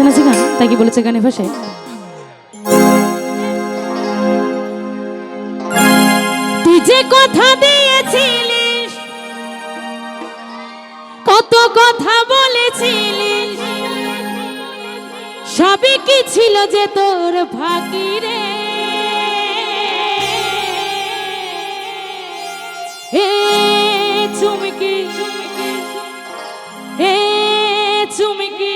নাচানাচি গান তাই কি বলেছে গানে ভাষায়? তুই যে কথা দিয়েছিলিস, কত কথা বলেছিলিস, সবই কি ছিল যে তোর রে এ চুমকি এ চুমকি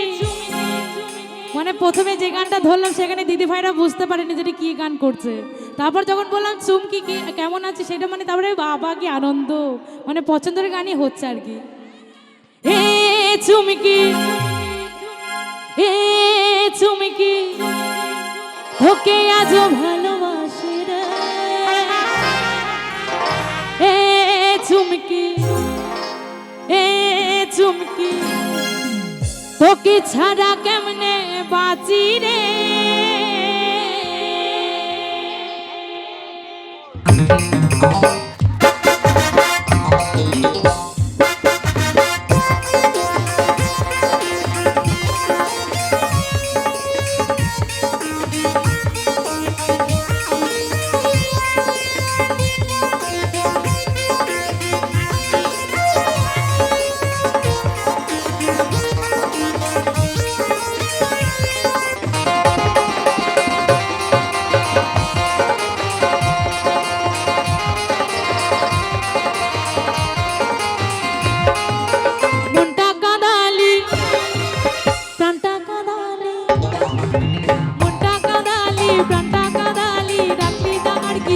মানে প্রথমে যে গানটা ধরলাম, সেখানে দিদি ভাইরা বুঝতে পারেনি যে এটা কি গান করছে। তারপর যখন বললাম, চুমকি কি, কেমন আছে? সেটা মানে তারপরে বাবা কি আনন্দ মানে পছন্দের গানই হচ্ছে আর কি। হে চুমকি হে চুমকি তোকে আজও ভালোবাসি রে। চুমকি এ চুমকি। তোকে ছাড়া কেমনে বাঁচি রে? মনটা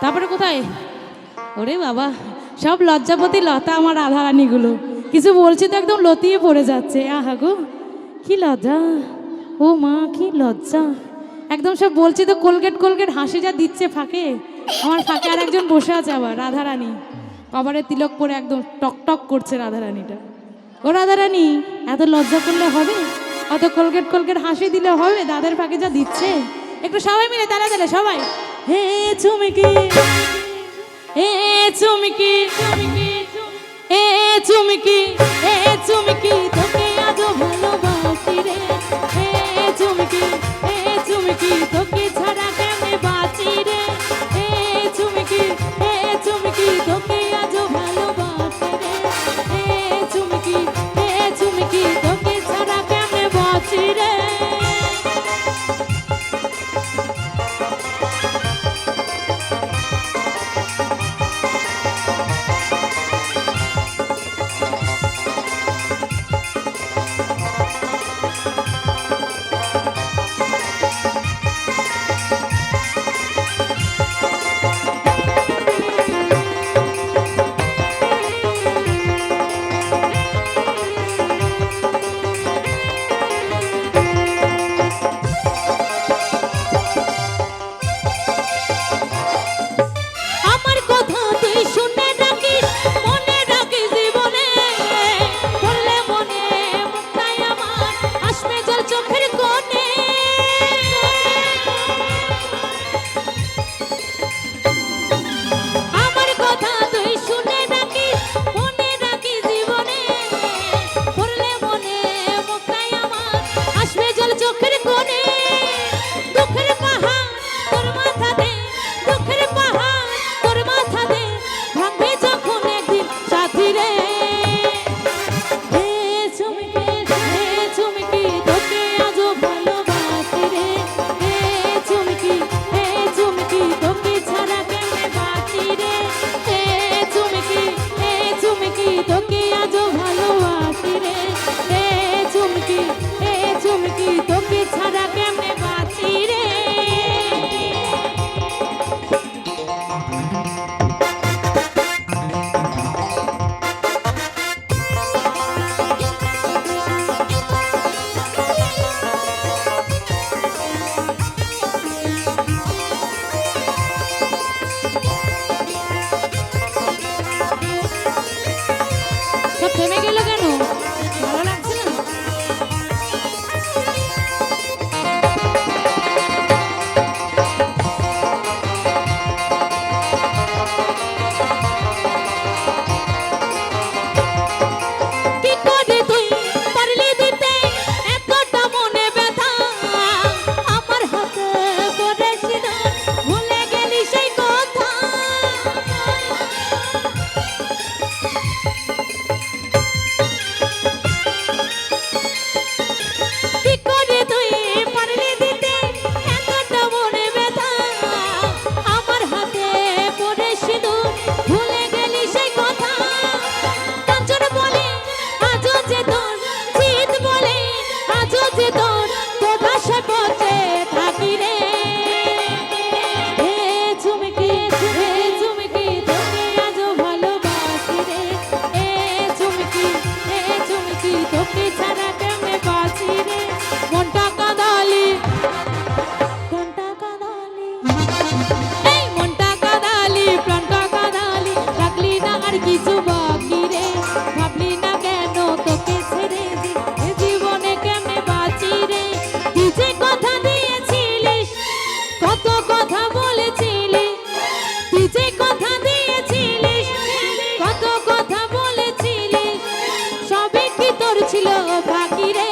তারপরে কোথায়? ওরে বাবা, সব লজ্জাপতি লতা আমার রাধারানীগুলো। কিছু বলছি তো একদম লতিয়ে পড়ে যাচ্ছে। আহা গো, কি লজ্জা। ও মা, কি লজ্জা। একদম সব বলছি তো কোলগেট কোলগেট হাসি যা দিচ্ছে ফাঁকে। আমার ফাঁকে আর একজন বসে আছে আবার, রাধারানী। কবারে তিলক পরে একদম টক টক করছে রাধারানীটা। ও রাধারানী, এত লজ্জা করলে হবে? অত কোলগেট কোলগেট হাসি দিলে হবে? দাদের ফাঁকে যা দিচ্ছে? একটু সবাই মিলে তারা দিলে সবাই। হে চুমকি হে চুমকি হে চুমকি হে চুমকি তোকে আজ ভালোবাসি? ভাসে পথ ছিল ফাঁকিরে